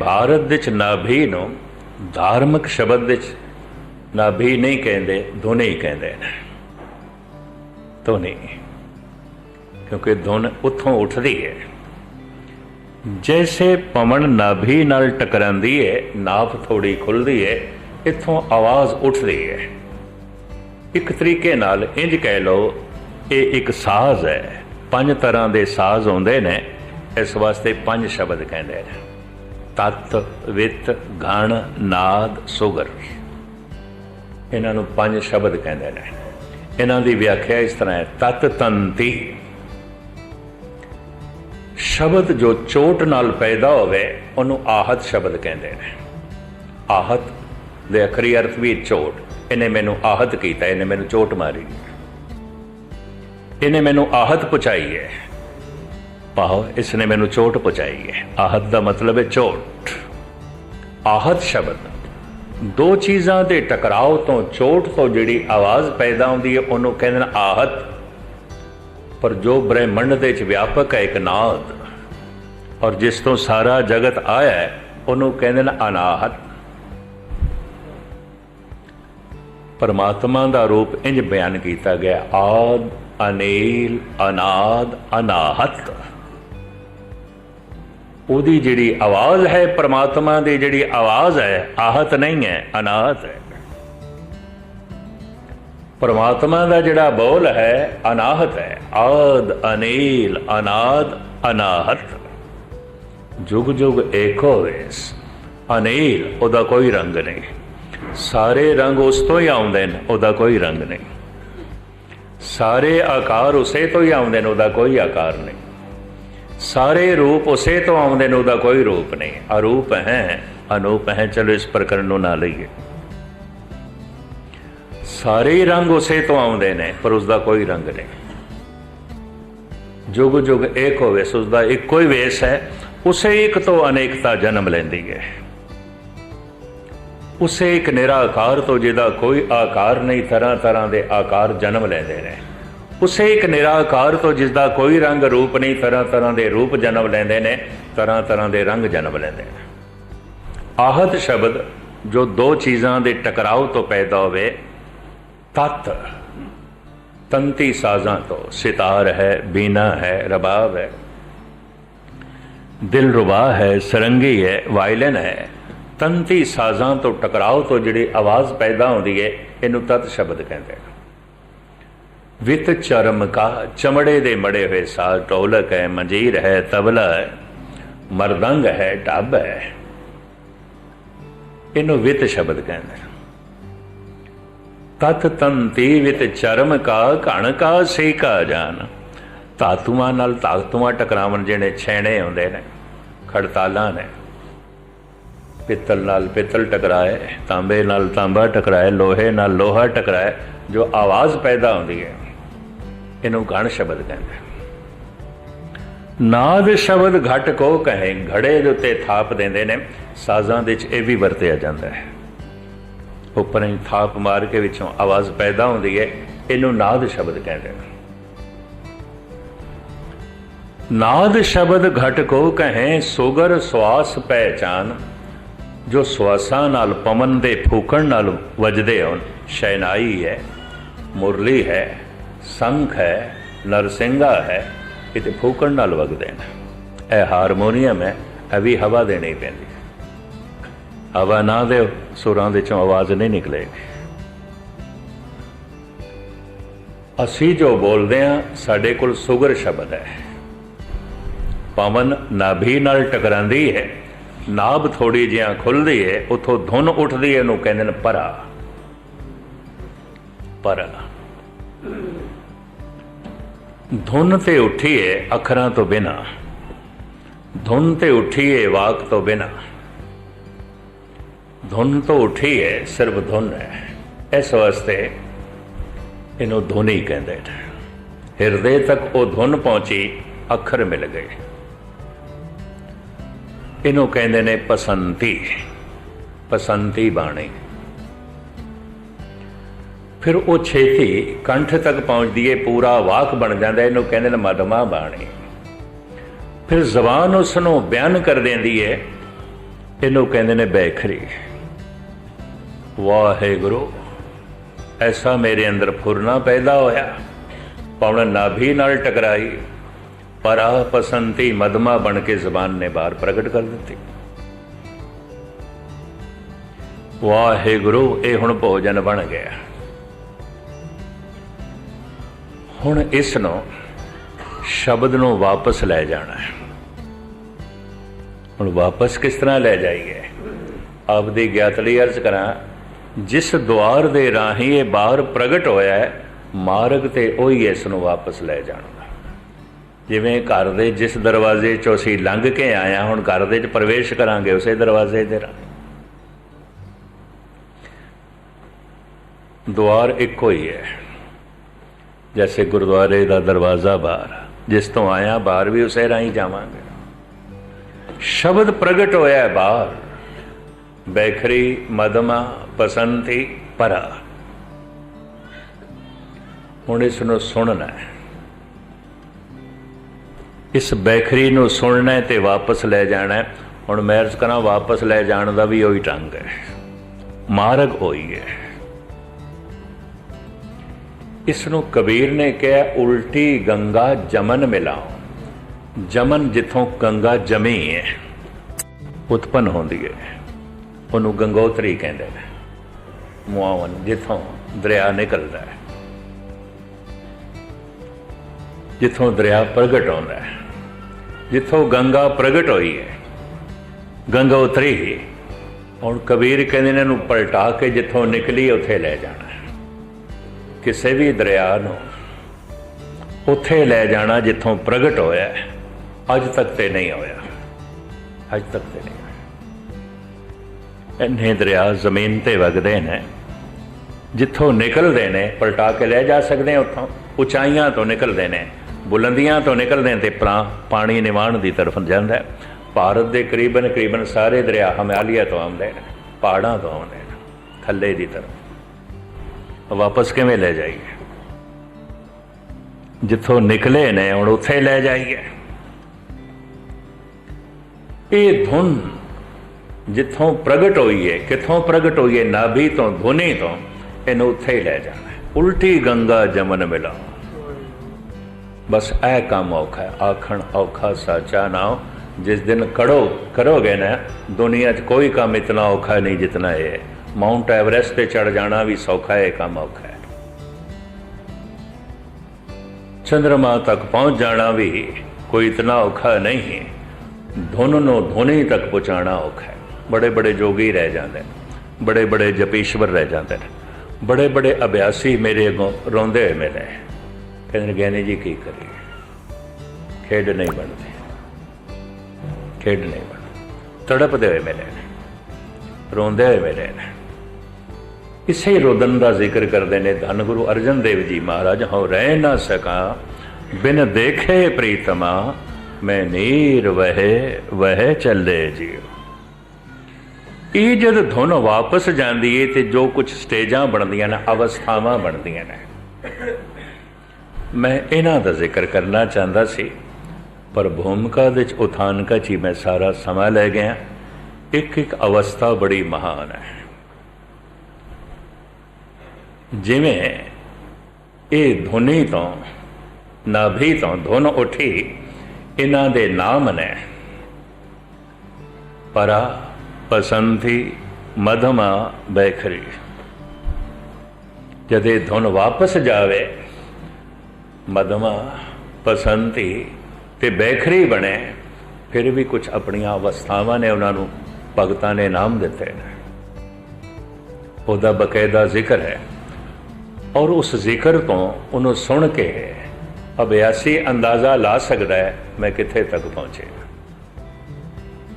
ਭਾਰਤ ਵਿੱਚ ਨਾਭੀ ਨੂੰ ਧਾਰਮਿਕ ਸ਼ਬਦ ਵਿੱਚ ਨਾਭੀ ਨਹੀਂ ਕਹਿੰਦੇ, ਧੁਨੀ ਹੀ ਕਹਿੰਦੇ ਨੇ। ਧੁਨੀ, ਕਿਉਂਕਿ ਧੁਨ ਉੱਥੋਂ ਉੱਠਦੀ ਹੈ। ਜੈਸੇ ਪਵਨ ਨਾਭੀ ਨਾਲ ਟਕਰਾਂਦੀ ਹੈ ਨਾਭ ਥੋੜੀ ਖੁੱਲਦੀ ਹੈ, ਇੱਥੋਂ ਆਵਾਜ਼ ਉੱਠਦੀ ਹੈ। ਇੱਕ ਤਰੀਕੇ ਨਾਲ ਇੰਜ ਕਹਿ ਲਓ, ਇਹ ਇੱਕ ਸਾਜ਼ ਹੈ। ਪੰਜ ਤਰ੍ਹਾਂ ਦੇ ਸਾਜ਼ ਹੁੰਦੇ ਨੇ, ਇਸ ਵਾਸਤੇ ਪੰਜ ਸ਼ਬਦ ਕਹਿੰਦੇ ਨੇ। ਤਤ ਵਿਤ ਗਣ ਨਾਦ ਸੁਗਰ। ਇਹਨਾਂ ਨੂੰ ਪੰਜ ਸ਼ਬਦ ਕਹਿੰਦੇ ਨੇ। ਇਹਨਾਂ ਦੀ ਵਿਆਖਿਆ ਇਸ ਤਰ੍ਹਾਂ ਹੈ, ਤਤ ਤੰਤੀ। ਸ਼ਬਦ ਜੋ ਚੋਟ ਨਾਲ ਪੈਦਾ ਹੋਵੇ, ਉਹਨੂੰ ਆਹਤ ਸ਼ਬਦ ਕਹਿੰਦੇ ਨੇ। ਆਹਤ ਦੇ ਅਖਰੀ ਅਰਥ ਵੀ ਚੋਟ। ਇਹਨੇ ਮੈਨੂੰ ਆਹਤ ਕੀਤਾ, ਇਹਨੇ ਮੈਨੂੰ ਚੋਟ ਮਾਰੀ। ਇਹਨੇ ਮੈਨੂੰ ਆਹਤ ਪਹੁੰਚਾਈ ਹੈ। ਪਾਓ ਇਸ ਨੇ ਮੈਨੂੰ ਚੋਟ ਪਹੁੰਚਾਈ ਹੈ। ਆਹਤ ਦਾ ਮਤਲਬ ਹੈ ਚੋਟ। ਆਹਤ ਸ਼ਬਦ, ਦੋ ਚੀਜ਼ਾਂ ਦੇ ਟਕਰਾਓ ਤੋਂ ਚੋਟ ਤੋਂ ਜਿਹੜੀ ਆਵਾਜ਼ ਪੈਦਾ ਹੁੰਦੀ ਹੈ, ਉਹਨੂੰ ਕਹਿੰਦੇ ਨੇ ਆਹਤ ਪਰ ਜੋ ਬ੍ਰਹਿਮੰਡ ਦੇ ਵਿੱਚ ਵਿਆਪਕ ਹੈ ਇੱਕ ਨਾਦ, ਔਰ ਜਿਸ ਤੋਂ ਸਾਰਾ ਜਗਤ ਆਇਆ ਹੈ, ਉਹਨੂੰ ਕਹਿੰਦੇ ਨੇ ਅਨਾਹਤ। ਪਰਮਾਤਮਾ ਦਾ ਰੂਪ ਇੰਜ ਬਿਆਨ ਕੀਤਾ ਗਿਆ, ਆਦ, ਅਨੀਲ, ਅਨਾਦ, ਅਨਾਹਤ। ਉਹਦੀ ਜਿਹੜੀ ਆਵਾਜ਼ ਹੈ ਪਰਮਾਤਮਾ ਦੀ ਜਿਹੜੀ ਆਵਾਜ਼ ਹੈ, ਆਹਤ ਨਹੀਂ ਹੈ, ਅਨਾਹਤ ਹੈ। ਪਰਮਾਤਮਾ ਦਾ ਜਿਹੜਾ ਬੋਲ ਹੈ, ਅਨਾਹਤ ਹੈ। ਆਦ, ਅਨੀਲ, ਅਨਾਦ, ਅਨਾਹਤ। ਜੁਗ ਜੁਗ ਏਕੋ ਵੇਸ ਅਨੀਲ, ਉਹਦਾ ਕੋਈ ਰੰਗ ਨਹੀਂ। ਸਾਰੇ ਰੰਗ ਉਸ ਤੋਂ ਹੀ ਆਉਂਦੇ ਨੇ, ਉਹਦਾ ਕੋਈ ਰੰਗ ਨਹੀਂ। ਸਾਰੇ ਆਕਾਰ ਉਸੇ ਤੋਂ ਹੀ ਆਉਂਦੇ ਨੇ, ਉਹਦਾ ਕੋਈ ਆਕਾਰ ਨਹੀਂ। ਸਾਰੇ ਰੂਪ ਉਸੇ ਤੋਂ ਆਉਂਦੇ ਨੇ, ਉਹਦਾ ਕੋਈ ਰੂਪ ਨਹੀਂ। ਅਰੂਪ ਹੈ, ਅਨੂਪ ਹੈ, ਚਲੋ ਇਸ ਪ੍ਰਕਰਨ ਨੂੰ ਨਾ ਲਈਏ। ਸਾਰੇ ਰੰਗ ਉਸੇ ਤੋਂ ਆਉਂਦੇ ਨੇ, ਪਰ ਉਸ ਦਾ ਕੋਈ ਰੰਗ ਨਹੀਂ। ਜੁਗ ਜੁਗ ਇੱਕ ਹੋਵੇ ਉਸ ਦਾ ਇੱਕੋ ਹੀ ਵੇਸ ਹੈ। ਉਸੇ ਇੱਕ ਤੋਂ ਅਨੇਕਤਾ ਜਨਮ ਲੈਂਦੀ ਹੈ। ਉਸੇ ਇੱਕ ਨਿਰਾਕਾਰ ਤੋਂ, ਜਿਹਦਾ ਕੋਈ ਆਕਾਰ ਨਹੀਂ, ਤਰ੍ਹਾਂ ਤਰ੍ਹਾਂ ਦੇ ਆਕਾਰ ਜਨਮ ਲੈਂਦੇ ਨੇ। ਉਸੇ ਇੱਕ ਨਿਰਾਕਾਰ ਤੋਂ ਜਿਸ ਦਾ ਕੋਈ ਰੰਗ ਰੂਪ ਨਹੀਂ, ਤਰ੍ਹਾਂ ਤਰ੍ਹਾਂ ਦੇ ਰੂਪ ਜਨਮ ਲੈਂਦੇ ਨੇ, ਤਰ੍ਹਾਂ ਤਰ੍ਹਾਂ ਦੇ ਰੰਗ ਜਨਮ ਲੈਂਦੇ ਨੇ। ਆਹਤ ਸ਼ਬਦ ਜੋ ਦੋ ਚੀਜ਼ਾਂ ਦੇ ਟਕਰਾਓ ਤੋਂ ਪੈਦਾ ਹੋਵੇ, ਤਤ, ਤੰਤੀ ਸਾਜ਼ਾਂ ਤੋਂ, ਸਿਤਾਰ ਹੈ, ਬੀਨਾ ਹੈ, ਰਬਾਬ ਹੈ। ਦਿਲ ਰੁਬਾ ਹੈ, ਸਰੰਗੀ ਹੈ, ਵਾਇਲਨ ਹੈ। ਤੰਤੀ ਸਾਜ਼ਾਂ ਤੋਂ ਟਕਰਾਓ ਤੋਂ ਜਿਹੜੀ ਆਵਾਜ਼ ਪੈਦਾ ਹੁੰਦੀ ਹੈ, ਇਹਨੂੰ ਤਤ ਸ਼ਬਦ ਕਹਿੰਦੇ ਨੇ। ਵਿਤ ਚਰਮ ਕਾ, ਚਮੜੇ ਦੇ ਮੜੇ ਹੋਏ ਸਾਲ ਢੋਲਕ ਹੈ ਮੰਜੀਰ ਹੈ ਤਬਲਾ ਹੈ, ਮਰਦੰਗ ਹੈ, ਟੱਬ ਹੈ। ਇਹਨੂੰ ਵਿਤ ਸ਼ਬਦ ਕਹਿੰਦੇ ਨੇ। ਤਤ ਤੰਤੀ ਵਿਤ ਚਰਮ ਕਾ, ਘਣ ਕਾ ਸੇ ਕਾ ਜਾਨ। ਧਾਤੂਆਂ ਨਾਲ ਤਾਕਤੂਆਂ ਟਕਰਾਵਣ ਜਿਹੜੇ ਛੇਣੇ ਹੁੰਦੇ ਨੇ, ਖੜਤਾਲਾਂ ਨੇ। ਪਿੱਤਲ ਨਾਲ ਪਿੱਤਲ ਟਕਰਾਏ, ਤਾਂਬੇ ਨਾਲ ਤਾਂਬਾ ਟਕਰਾਏ, ਲੋਹੇ ਨਾਲ ਲੋਹਾ ਟਕਰਾਏ, ਜੋ ਆਵਾਜ਼ ਪੈਦਾ ਹੁੰਦੀ ਹੈ। ਇਹਨੂੰ ਗਣ ਸ਼ਬਦ ਕਹਿੰਦੇ ਨਾਦ ਸ਼ਬਦ ਘਟ ਕੋ ਕਹੇ, ਘੜੇ ਦੇ ਉੱਤੇ ਥਾਪ ਦਿੰਦੇ ਨੇ। ਸਾਜ਼ਾਂ ਦੇ ਵਿੱਚ ਇਹ ਵੀ ਵਰਤਿਆ ਜਾਂਦਾ ਹੈ। ਉੱਪਰ ਹੀ ਥਾਪ ਮਾਰ ਕੇ ਵਿੱਚੋਂ ਆਵਾਜ਼ ਪੈਦਾ ਹੁੰਦੀ ਹੈ, ਇਹਨੂੰ ਨਾਦ ਸ਼ਬਦ ਕਹਿੰਦੇ ਨੇ। ਨਾਦ ਸ਼ਬਦ ਘਟ ਕੋ ਕਹੇ, ਸੋਗਰ ਸਵਾਸ ਪਹਿਚਾਨ ਜੋ ਸਵਾਸਾਂ ਨਾਲ ਪਵਨ ਦੇ ਫੂਕਣ ਨਾਲ ਵੱਜਦੇ ਹੋਣ ਸ਼ੈਨਾਈ ਹੈ, ਮੁਰਲੀ ਹੈ। ਸੰਖ ਹੈ ਨਰਸਿੰਘਾ ਹੈ ਇਹ ਤੇ ਫੂਕਣ ਨਾਲ ਵਗਦੇ ਨੇ ਇਹ ਹਾਰਮੋਨੀਅਮ ਹੈ, ਇਹ ਵੀ ਹਵਾ ਦੇਣੀ ਪੈਂਦੀ ਹਵਾ ਨਾ ਦਿਓ, ਸੁਰਾਂ ਦੇ ਚੋਂ ਆਵਾਜ਼ ਨਹੀਂ ਨਿਕਲੇਗੀ। ਅਸੀਂ ਜੋ ਬੋਲਦੇ ਆ ਸਾਡੇ ਕੋਲ ਸੁਗਰ ਸ਼ਬਦ ਹੈ। ਪਵਨ ਨਾਭੀ ਨਾਲ ਟਕਰਾਂਦੀ ਹੈ, ਨਾਭ ਥੋੜੀ ਜਿਹਾ ਖੁੱਲਦੀ ਹੈ, ਉਥੋਂ ਧੁਨ ਉੱਠਦੀ ਹੈ, ਇਹਨੂੰ ਕਹਿੰਦੇ ਨੇ ਪਰਾ। ਪਰਾ ਧੁਨ ਤੇ ਉੱਠੀ ਹੈ ਅੱਖਰਾਂ ਤੋਂ ਬਿਨਾ। ਧੁਨ ਤੇ ਉੱਠੀ ਹੈ ਵਾਕ ਤੋਂ ਬਿਨਾ। ਧੁਨ ਤੋਂ ਉੱਠੀ ਹੈ ਸਿਰਫ ਧੁਨ ਹੈ। ਇਸ ਵਾਸਤੇ ਇਹਨੂੰ ਧੁਨੀ ਕਹਿੰਦੇ ਨੇ। ਹਿਰਦੇ ਤੱਕ ਉਹ ਧੁਨ ਪਹੁੰਚੀ, ਅੱਖਰ ਮਿਲ ਗਏ। ਇਹਨੂੰ ਕਹਿੰਦੇ ਨੇ ਪਸੰਤੀ। ਪਸੰਤੀ ਬਾਣੀ। ਫਿਰ ਉਹ ਛੇਤੀ ਕੰਠ ਤੱਕ ਪਹੁੰਚਦੀ ਹੈ ਪੂਰਾ ਵਾਕ ਬਣ ਜਾਂਦਾ ਇਹਨੂੰ ਕਹਿੰਦੇ ਨੇ ਮਦਮਾ ਬਾਣੀ। ਫਿਰ ਜ਼ਬਾਨ ਉਸ ਨੂੰ ਬਿਆਨ ਕਰ ਦਿੰਦੀ ਹੈ ਇਹਨੂੰ ਕਹਿੰਦੇ ਨੇ ਬੈਖਰੀ। ਵਾਹਿਗੁਰੂ, ਐਸਾ ਮੇਰੇ ਅੰਦਰ ਫੁਰਨਾ ਪੈਦਾ ਹੋਇਆ। ਪਵਨ ਨਾਭੀ ਨਾਲ ਟਕਰਾਈ। ਪਰ ਆਹ ਪਸੰਤੀ ਮਦਮਾ ਬਣ ਕੇ ਜ਼ਬਾਨ ਨੇ ਬਾਹਰ ਪ੍ਰਗਟ ਕਰ ਦਿੱਤੀ। ਵਾਹਿਗੁਰੂ, ਇਹ ਹੁਣ ਭੋਜਨ ਬਣ ਗਿਆ। ਹੁਣ ਇਸ ਨੂੰ ਸ਼ਬਦ ਨੂੰ ਵਾਪਸ ਲੈ ਜਾਣਾ ਹੈ। ਹੁਣ ਵਾਪਸ ਕਿਸ ਤਰ੍ਹਾਂ ਲੈ ਜਾਈਏ? ਆਪਦੀ ਗਿਆਤ ਲਈ ਅਰਜ਼ ਕਰਾਂ, ਜਿਸ ਦੁਆਰ ਦੇ ਰਾਹੀਂ ਇਹ ਬਾਹਰ ਪ੍ਰਗਟ ਹੋਇਆ ਹੈ, ਮਾਰਗ ਤੇ ਉਹੀ ਇਸ ਨੂੰ ਵਾਪਸ ਲੈ ਜਾਣਾ ਜਿਵੇਂ ਘਰ ਦੇ ਜਿਸ ਦਰਵਾਜ਼ੇ ਚੋਂ ਅਸੀਂ ਲੰਘ ਕੇ ਆਏ ਹਾਂ, ਹੁਣ ਘਰ ਦੇ ਚ ਪ੍ਰਵੇਸ਼ ਕਰਾਂਗੇ, ਉਸੇ ਦਰਵਾਜ਼ੇ ਦੇ ਰਾਹੀਂ। ਦੁਆਰ ਇੱਕੋ ਹੀ ਹੈ। ਜੈਸੇ ਗੁਰਦੁਆਰੇ ਦਾ ਦਰਵਾਜ਼ਾ ਬਾਹਰ ਜਿਸ ਤੋਂ ਆਇਆ ਬਾਹਰ ਵੀ ਉਸੇ ਰਾਹੀਂ ਜਾਵਾਂਗੇ। ਸ਼ਬਦ ਪ੍ਰਗਟ ਹੋਇਆ ਬਾਹਰ। ਬੈਖਰੀ, ਮਦਮਾ ਪਸੰਤੀ ਪਰਾ। ਹੁਣ ਇਸ ਨੂੰ ਸੁਣਨਾ ਹੈ। ਇਸ ਬੈਖਰੀ ਨੂੰ ਸੁਣਨਾ ਹੈ ਤੇ ਵਾਪਸ ਲੈ ਜਾਣਾ ਹੈ। ਹੁਣ ਮੈਂ ਅਰਜ਼ ਕਰਾਂ ਵਾਪਸ ਲੈ ਜਾਣ ਦਾ ਵੀ ਉਹੀ ਢੰਗ ਹੈ। ਮਾਰਗ ਹੋਈ ਹੈ। ਇਸ ਨੂੰ ਕਬੀਰ ਨੇ ਕਿਹਾ, ਉਲਟੀ ਗੰਗਾ ਜਮਨ ਮਿਲਾਓ। ਜਮਨ ਜਿੱਥੋਂ ਗੰਗਾ ਜਮੀ ਹੈ, ਉਤਪਨ ਹੁੰਦੀ ਹੈ। ਉਹਨੂੰ ਗੰਗੋਤਰੀ ਕਹਿੰਦੇ ਨੇ। ਮੁਆਵਨ ਜਿੱਥੋਂ ਦਰਿਆ ਨਿਕਲਦਾ ਹੈ, ਜਿੱਥੋਂ ਦਰਿਆ ਪ੍ਰਗਟ ਹੁੰਦਾ ਹੈ, ਜਿੱਥੋਂ ਗੰਗਾ ਪ੍ਰਗਟ ਹੋਈ ਹੈ, ਗੰਗੋਤਰੀ ਉਤਰੀ ਹੁਣ ਕਬੀਰ ਕਹਿੰਦੇ ਨੇ, ਇਹਨੂੰ ਪਲਟਾ ਕੇ ਜਿੱਥੋਂ ਨਿਕਲੀ, ਉੱਥੇ ਲੈ ਜਾਣਾ ਕਿਸੇ ਵੀ ਦਰਿਆ ਨੂੰ ਉੱਥੇ ਲੈ ਜਾਣਾ ਜਿੱਥੋਂ ਪ੍ਰਗਟ ਹੋਇਆ ਅੱਜ ਤੱਕ ਤੇ ਨਹੀਂ ਹੋਇਆ। ਅੱਜ ਤੱਕ ਤੇ ਨਹੀਂ ਹੋਇਆ। ਇੰਨੇ ਦਰਿਆ ਜ਼ਮੀਨ ਤੇ ਵਗਦੇ ਨੇ, ਜਿੱਥੋਂ ਨਿਕਲਦੇ ਨੇ, ਪਲਟਾ ਕੇ ਲੈ ਜਾ ਸਕਦੇ ਹਾਂ ਉੱਥੋਂ। ਉਚਾਈਆਂ ਤੋਂ ਨਿਕਲਦੇ ਨੇ, ਬੁਲੰਦੀਆਂ ਤੋਂ ਨਿਕਲਦੇ ਨੇ ਤੇ ਪ੍ਰਾ ਪਾਣੀ ਨਿਵਾਣ ਦੀ ਤਰਫ ਜਾਂਦਾ ਹੈ। ਭਾਰਤ ਦੇ ਕਰੀਬਨ ਕਰੀਬਨ ਸਾਰੇ ਦਰਿਆ ਹਿਮਾਲਿਆ ਤੋਂ ਆਉਂਦੇ ਨੇ, ਪਹਾੜਾਂ ਤੋਂ ਆਉਂਦੇ ਨੇ ਥੱਲੇ ਦੀ ਤਰਫ। ਵਾਪਸ ਕਿਵੇਂ ਲੈ ਜਾਈਏ? ਜਿੱਥੋਂ ਨਿਕਲੇ ਨੇ, ਹੁਣ ਉੱਥੇ ਲੈ ਜਾਈਏ। ਇਹ ਧੁਨ ਜਿੱਥੋਂ ਪ੍ਰਗਟ ਹੋਈ ਹੈ ਕਿੱਥੋਂ ਪ੍ਰਗਟ ਹੋਈ ਹੈ ਨਾਭੀ ਤੋਂ, ਧੁਨੀ ਤੋਂ, ਇਹਨੂੰ ਉੱਥੇ ਹੀ ਲੈ ਜਾਣਾ। ਉਲਟੀ ਗੰਗਾ ਜਮਨ ਮਿਲਾ। ਬਸ ਇਹ ਕੰਮ ਔਖਾ ਹੈ। ਆਖਣ ਔਖਾ ਸਾਚਾ ਨਾ ਜਿਸ ਦਿਨ ਕੜੋ ਕਰੋਗੇ ਨਾ, ਦੁਨੀਆ 'ਚ ਕੋਈ ਕੰਮ ਇਤਨਾ ਔਖਾ ਨਹੀਂ ਜਿਤਨਾ ਇਹ ਹੈ। ਮਾਉਂਟ ਐਵਰੈਸਟ ਤੇ ਚੜ ਜਾਣਾ ਵੀ ਸੌਖਾ ਹੈ ਇਹ ਕੰਮ ਔਖਾ ਹੈ। ਚੰ드ਰਮਾ ਤੱਕ ਪਹੁੰਚ ਜਾਣਾ ਵੀ ਕੋਈ ਇਤਨਾ ਔਖਾ ਨਹੀਂ ਹੈ। ਧੁਨ ਨੂੰ ਧੁਨੀ ਤੱਕ ਪਹੁੰਚਾਣਾ ਔਖਾ ਹੈ। ਬੜੇ ਬੜੇ ਜੋਗੀ ਰਹਿ ਜਾਂਦੇ ਨੇ ਬੜੇ ਬੜੇ ਜਪੀਸ਼ਵਰ ਰਹਿ ਜਾਂਦੇ ਨੇ ਬੜੇ ਬੜੇ ਅਭਿਆਸੀ ਮੇਰੇ ਅੱਗੋਂ ਰੋਂਦੇ ਹੋਏ ਮਿਲੇ ਕਹਿੰਦੇ ਨੇ, ਗਿਆਨੀ ਜੀ ਕੀ ਕਰੀਏ? ਖੇਡ ਨਹੀਂ ਬਣਦੀ। ਖੇਡ ਨਹੀਂ ਬਣਦੀ। ਤੜਪਦੇ ਹੋਏ ਮਿਲੇ ਰੋਂਦੇ ਹੋਏ ਮਿਲੇ ਨੇ। ਇਸੇ ਰੋਦਨ ਦਾ ਜ਼ਿਕਰ ਕਰਦੇ ਨੇ ਧੰਨ ਗੁਰੂ ਅਰਜਨ ਦੇਵ ਜੀ ਮਹਾਰਾਜ, ਹਉ ਰਹਿ ਨਾ ਸਕਾ, ਬਿਨ ਦੇਖੇ ਪ੍ਰੀਤਮਾ, ਮੈਂ ਨੀਰ ਵਹਿ ਵਹਿ ਚੱਲੇ ਜੀ ਇਹ ਜਦ ਧੁਨ ਵਾਪਸ ਜਾਂਦੀ ਏ ਤੇ ਜੋ ਕੁਝ ਸਟੇਜਾਂ ਬਣਦੀਆਂ ਨੇ, ਅਵਸਥਾਵਾਂ ਬਣਦੀਆਂ ਨੇ। ਮੈਂ ਇਹਨਾਂ ਦਾ ਜ਼ਿਕਰ ਕਰਨਾ ਚਾਹੁੰਦਾ ਸੀ, ਪਰ ਭੂਮਿਕਾ ਦੇ ਚ ਉਥਾਨਕਾ ਚ ਹੀ ਮੈਂ ਸਾਰਾ ਸਮਾਂ ਲੈ ਗਿਆ। ਇੱਕ ਇੱਕ ਅਵਸਥਾ ਬੜੀ ਮਹਾਨ ਹੈ। ਜਿਵੇਂ ਇਹ ਧੁਨੀ ਤੋਂ, ਨਾਭੀ ਤੋਂ ਧੁਨ ਉੱਠੀ, ਇਹਨਾਂ ਦੇ ਨਾਮ ਨੇ। ਪਰਾ ਪਸੰਥੀ ਮਧਮਾ ਬੈਖਰੀ। ਜਦ ਇਹ ਧੁਨ ਵਾਪਸ ਜਾਵੇ, ਮਧਮਾ ਪਸੰਤੀ ਤੇ ਬੈਖਰੀ ਬਣੇ, ਫਿਰ ਵੀ ਕੁਝ ਆਪਣੀਆਂ ਅਵਸਥਾਵਾਂ ਨੇ ਉਹਨਾਂ ਨੂੰ ਭਗਤਾਂ ਨੇ ਨਾਮ ਦਿੱਤੇ ਨੇ। ਉਹਦਾ ਬਕਾਇਦਾ ਜ਼ਿਕਰ ਹੈ ਔਰ ਉਸ ਜ਼ਿਕਰ ਤੋਂ ਉਹਨੂੰ ਸੁਣ ਕੇ ਅਭਿਆਸੀ ਅੰਦਾਜ਼ਾ ਲਾ ਸਕਦਾ ਹੈ ਮੈਂ ਕਿੱਥੇ ਤੱਕ ਪਹੁੰਚੇ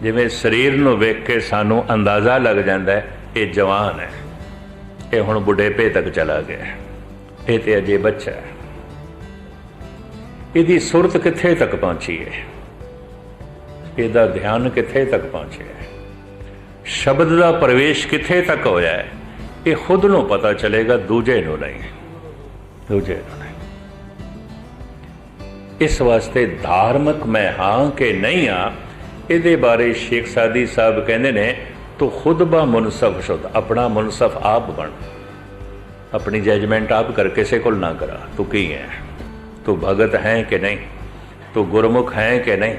ਜਿਵੇਂ ਸਰੀਰ ਨੂੰ ਵੇਖ ਕੇ ਸਾਨੂੰ ਅੰਦਾਜ਼ਾ ਲੱਗ ਜਾਂਦਾ ਹੈ, ਇਹ ਜਵਾਨ ਹੈ, ਇਹ ਹੁਣ ਬੁਢੇਪੇ ਤੱਕ ਚਲਾ ਗਿਆ ਇਹ ਤੇ ਅਜੇ ਬੱਚਾ ਹੈ। ਇਹਦੀ ਸੁਰਤ ਕਿੱਥੇ ਤੱਕ ਪਹੁੰਚੀ ਹੈ? ਇਹਦਾ ਧਿਆਨ ਕਿੱਥੇ ਤੱਕ ਪਹੁੰਚਿਆ ਹੈ? ਸ਼ਬਦ ਦਾ ਪ੍ਰਵੇਸ਼ ਕਿੱਥੇ ਤੱਕ ਹੋਇਆ ਹੈ? ਇਹ ਖੁਦ ਨੂੰ ਪਤਾ ਚਲੇਗਾ, ਦੂਜੇ ਨੂੰ ਨਹੀਂ। ਦੂਜੇ ਨੂੰ ਨਹੀਂ। ਇਸ ਵਾਸਤੇ ਧਾਰਮਿਕ ਮੈਂ ਹਾਂ ਕਿ ਨਹੀਂ ਹਾਂ, ਇਹਦੇ ਬਾਰੇ ਸ਼ੇਖ ਸਾਦੀ ਸਾਹਿਬ ਕਹਿੰਦੇ ਨੇ, ਤੂੰ ਖੁਦ ਬਾ ਮੁਨਸਫ ਸ਼ੁਦ ਆਪਣਾ ਮੁਨਸਫ ਆਪ ਬਣ। ਆਪਣੀ ਜਜਮੈਂਟ ਆਪ ਕਰ ਕਿਸੇ ਕੋਲ ਨਾ ਕਰਾ। ਤੂੰ ਕੀ ਹੈ? ਤੂੰ ਭਗਤ ਹੈ ਕਿ ਨਹੀਂ? ਤੂੰ ਗੁਰਮੁਖ ਹੈ ਕਿ ਨਹੀਂ?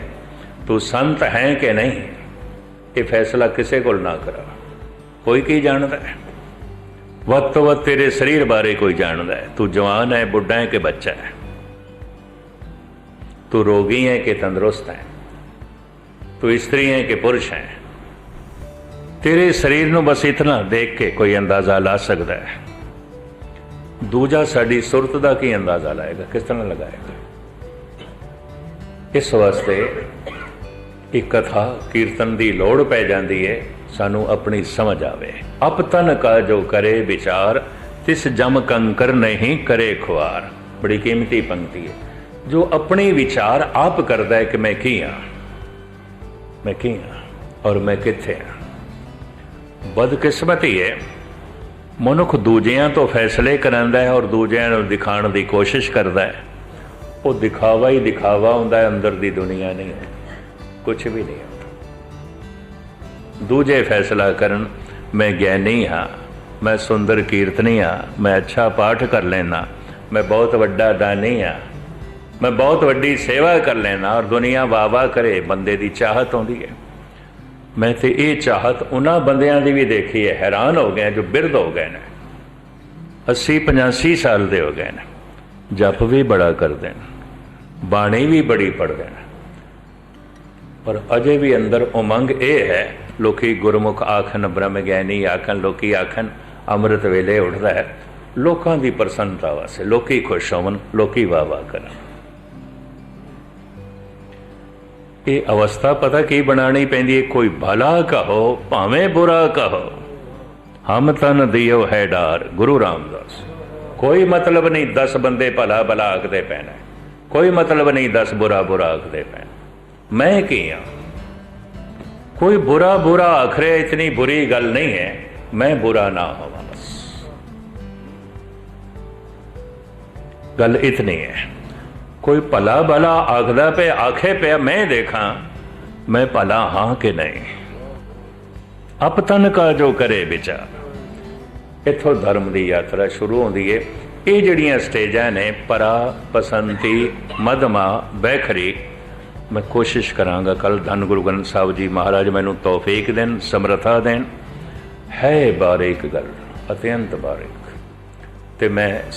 ਤੂੰ ਸੰਤ ਹੈ ਕਿ ਨਹੀਂ? ਇਹ ਫੈਸਲਾ ਕਿਸੇ ਕੋਲ ਨਾ ਕਰਾ। ਕੋਈ ਕੀ ਜਾਣਦਾ ਹੈ? ਵੱਧ ਤੋਂ ਵੱਧ ਤੇਰੇ ਸਰੀਰ ਬਾਰੇ ਕੋਈ ਜਾਣਦਾ ਹੈ। ਤੂੰ ਜਵਾਨ ਹੈ, ਬੁੱਢਾ ਹੈ ਕਿ ਬੱਚਾ ਹੈ? ਤੂੰ ਰੋਗੀ ਹੈ ਕਿ ਤੰਦਰੁਸਤ ਹੈ? ਤੂੰ ਇਸਤਰੀ ਹੈ ਕਿ ਪੁਰਸ਼ ਹੈ? ਤੇਰੇ ਸਰੀਰ ਨੂੰ ਬਸ ਇਤਨਾ ਦੇਖ ਕੇ ਕੋਈ ਅੰਦਾਜ਼ਾ ਲਾ ਸਕਦਾ ਹੈ। ਦੂਜਾ ਸਾਡੀ ਸੁਰਤ ਦਾ ਕੀ ਅੰਦਾਜ਼ਾ ਲਾਏਗਾ? ਕਿਸ ਤਰ੍ਹਾਂ ਲਗਾਏਗਾ? ਇਸ ਵਾਸਤੇ ਇੱਕ ਕਥਾ ਕੀਰਤਨ ਦੀ ਲੋੜ ਪੈ ਜਾਂਦੀ ਹੈ। ਸਾਨੂੰ ਆਪਣੀ ਸਮਝ ਆਵੇ। ਅਪ ਤਨ ਕਾ ਜੋ ਕਰੇ ਵਿਚਾਰ, ਤਿਸ ਜਮ ਕੰਕਰ ਨਹੀਂ ਕਰੇ ਖੁਆਰ। ਬੜੀ ਕੀਮਤੀ ਪੰਕਤੀ ਹੈ। ਜੋ ਆਪਣੇ ਵਿਚਾਰ ਆਪ ਕਰਦਾ ਹੈ ਕਿ ਮੈਂ ਕੀ ਹਾਂ? ਮੈਂ ਕੀ ਹਾਂ ਔਰ ਮੈਂ ਕਿੱਥੇ ਹਾਂ? ਬਦਕਿਸਮਤੀ ਹੈ। ਮਨੁੱਖ ਦੂਜਿਆਂ ਤੋਂ ਫੈਸਲੇ ਕਰਾਂਦਾ ਹੈ ਔਰ ਦੂਜਿਆਂ ਨੂੰ ਦਿਖਾਉਣ ਦੀ ਕੋਸ਼ਿਸ਼ ਕਰਦਾ ਹੈ। ਉਹ ਦਿਖਾਵਾ ਹੀ ਦਿਖਾਵਾ ਹੁੰਦਾ ਹੈ, ਅੰਦਰ ਦੀ ਦੁਨੀਆ ਨਹੀਂ ਹੈ। ਕੁਝ ਵੀ ਨਹੀਂ ਦੂਜੇ ਫੈਸਲਾ ਕਰਨ, ਮੈਂ ਗਿਆਨੀ ਹਾਂ, ਮੈਂ ਸੁੰਦਰ ਕੀਰਤਨੀ ਹਾਂ, ਮੈਂ ਅੱਛਾ ਪਾਠ ਕਰ ਲੈਣਾ ਮੈਂ ਬਹੁਤ ਵੱਡਾ ਦਾਨੀ ਹਾਂ, ਮੈਂ ਬਹੁਤ ਵੱਡੀ ਸੇਵਾ ਕਰ ਲੈਣਾ ਔਰ ਦੁਨੀਆ ਵਾਵਾ ਕਰੇ, ਬੰਦੇ ਦੀ ਚਾਹਤ ਆਉਂਦੀ ਹੈ। ਮੈਂ ਤੇ ਇਹ ਚਾਹਤ ਉਹਨਾਂ ਬੰਦਿਆਂ ਦੀ ਵੀ ਦੇਖੀ ਹੈ, ਹੈਰਾਨ ਹੋ ਗਏ ਜੋ ਬਿਰਧ ਹੋ ਗਏ ਨੇ। 80 85 ਸਾਲ ਦੇ ਹੋ ਗਏ ਨੇ, ਜਪ ਵੀ ਬੜਾ ਕਰਦੇ ਨੇ, ਬਾਣੀ ਵੀ ਬੜੀ ਪੜ੍ਹਦੇ ਨੇ। ਪਰ ਅਜੇ ਵੀ ਅੰਦਰ ਉਮੰਗ ਇਹ ਹੈ, ਲੋਕੀ ਗੁਰਮੁਖ ਆਖਣ, ਬ੍ਰਹਮ ਗਿਆਨੀ ਆਖਣ, ਲੋਕੀ ਆਖਣ, ਅੰਮ੍ਰਿਤ ਵੇਲੇ ਉੱਠਦਾ ਹੈ। ਲੋਕਾਂ ਦੀ ਪ੍ਰਸੰਨਤਾ ਵਾਸਤੇ, ਲੋਕੀ ਖੁਸ਼ ਹੋਣ ਲੋਕੀ ਵਾਹ ਵਾਹ ਕਰਨ। ਇਹ ਅਵਸਥਾ ਪਤਾ ਕੀ ਬਣਾਣੀ ਪੈਂਦੀ ਹੈ? ਕੋਈ ਭਲਾ ਕਹੋ, ਭਾਵੇਂ ਬੁਰਾ ਕਹੋ। ਹਮ ਤਨ ਦਿਓ ਹੈ ਡਾਰ, ਗੁਰੂ ਰਾਮਦਾਸ। ਕੋਈ ਮਤਲਬ ਨਹੀਂ 10 ਬੰਦੇ ਭਲਾ ਭਲਾ ਆਖਦੇ ਪੈਣਾ। ਕੋਈ ਮਤਲਬ ਨਹੀਂ 10 ਬੁਰਾ ਬੁਰਾ ਆਖਦੇ ਪੈਣਾ। ਮੈਂ ਕੀ ਹਾਂ ਕੋਈ ਬੁਰਾ ਬੁਰਾ ਆਖਰੇ ਇਤਨੀ ਬੁਰੀ ਗੱਲ ਨਹੀਂ ਹੈ। ਮੈਂ ਬੁਰਾ ਨਾ ਹੋਵਾਂ ਬਸ। ਗੱਲ ਇਤਨੀ ਹੈ। ਕੋਈ ਭਲਾ ਭਲਾ ਆਖਦਾ ਪਿਆ, ਆਖੇ ਪਿਆ, ਮੈਂ ਦੇਖਾਂ, ਮੈਂ ਭਲਾ ਹਾਂ ਕਿ ਨਹੀਂ? ਅਪਤਨ ਕਾ ਜੋ ਕਰੇ ਵਿਚਾਰ। ਇਥੋਂ ਧਰਮ ਦੀ ਯਾਤਰਾ ਸ਼ੁਰੂ ਹੁੰਦੀ ਏ। ਇਹ ਜਿਹੜੀਆਂ ਸਟੇਜਾਂ ਨੇ, ਪਰਾ, ਪਸੰਤੀ, ਮਧਮਾ, ਬੈਖਰੀ ਮੈਂ ਕੋਸ਼ਿਸ਼ ਕਰਾਂਗਾ ਕੱਲ ਧੰਨ ਗੁਰੂ ਗ੍ਰੰਥ ਸਾਹਿਬ ਜੀ ਮਹਾਰਾਜ ਮੈਨੂੰ ਤੌਫੀਕ ਦੇਣ, ਸਮਰੱਥਾ ਦੇਣ। ਹੈ ਬਾਰੇਕ ਗੱਲ ਅਤਿਅੰਤ ਬਾਰੀਕ ਤੇ ਮੈਂ